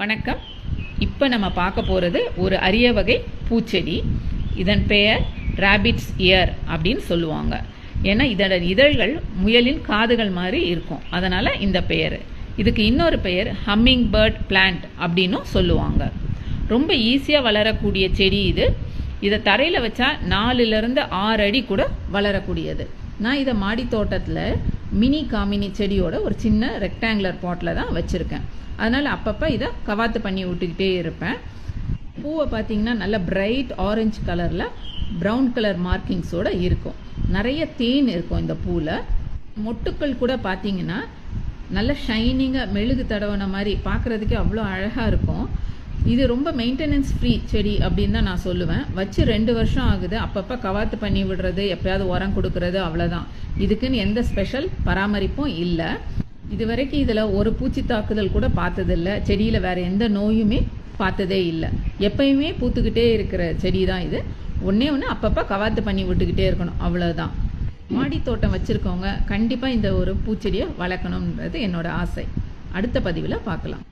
வணக்கம். இப்போ நம்ம பார்க்க போகிறது ஒரு அரிய வகை பூச்செடி. இதன் பெயர் ராபிட்ஸ் இயர் அப்படின்னு சொல்லுவாங்க. ஏன்னா இதோட இதழ்கள் முயலின் காதுகள் மாதிரி இருக்கும். அதனால் இந்த பெயர். இதுக்கு இன்னொரு பெயர் ஹம்மிங் பேர்ட் பிளான்ட் அப்படின்னும் சொல்லுவாங்க. ரொம்ப ஈஸியாக வளரக்கூடிய செடி இது. இதை தரையில் வச்சா நாலுலேருந்து ஆறு அடி கூட வளரக்கூடியது. நான் இதை மாடி தோட்டத்தில் மினி காமினி செடியோட ஒரு சின்ன ரெக்டாங்குலர் பாட்டில் தான் வச்சுருக்கேன். அதனால் அப்பப்போ இதை கவாத்து பண்ணி விட்டுக்கிட்டே இருப்பேன். பூவை பார்த்தீங்கன்னா நல்ல பிரைட் ஆரஞ்சு கலரில் ப்ரௌன் கலர் மார்க்கிங்ஸோட இருக்கும். நிறைய தேன் இருக்கும் இந்த பூவில் மொட்டுக்கள் கூட பார்த்தீங்கன்னா நல்ல ஷைனிங்காக மெழுகு தடவன மாதிரி பார்க்குறதுக்கே அவ்வளோ அழகாக இருக்கும். இது ரொம்ப மெயின்டெனன்ஸ் ஃப்ரீ செடி அப்படின்னு தான் நான் சொல்லுவேன். வச்சு ரெண்டு வருஷம் ஆகுது. அப்பப்போ கவாத்து பண்ணி விடுறது எப்பயாவது உரம் கொடுக்கறது அவ்வளோதான் இதுக்குன்னு எந்த ஸ்பெஷல் பராமரிப்பும் இல்லை. இது வரைக்கும் இதில் ஒரு பூச்சி தாக்குதல் கூட பார்த்ததில்ல. செடியில் வேற எந்த நோயுமே பார்த்ததே இல்லை. எப்பயுமே பூத்துக்கிட்டே இருக்கிற செடி தான் இது. ஒன்றே ஒன்று அப்பப்போ கவாத்து பண்ணி விட்டுக்கிட்டே இருக்கணும். அவ்வளோதான் மாடி தோட்டம் வச்சுருக்கவங்க கண்டிப்பாக இந்த ஒரு பூச்செடியை வளர்க்கணுன்றது என்னோட ஆசை. அடுத்த பதிவில் பார்க்கலாம்.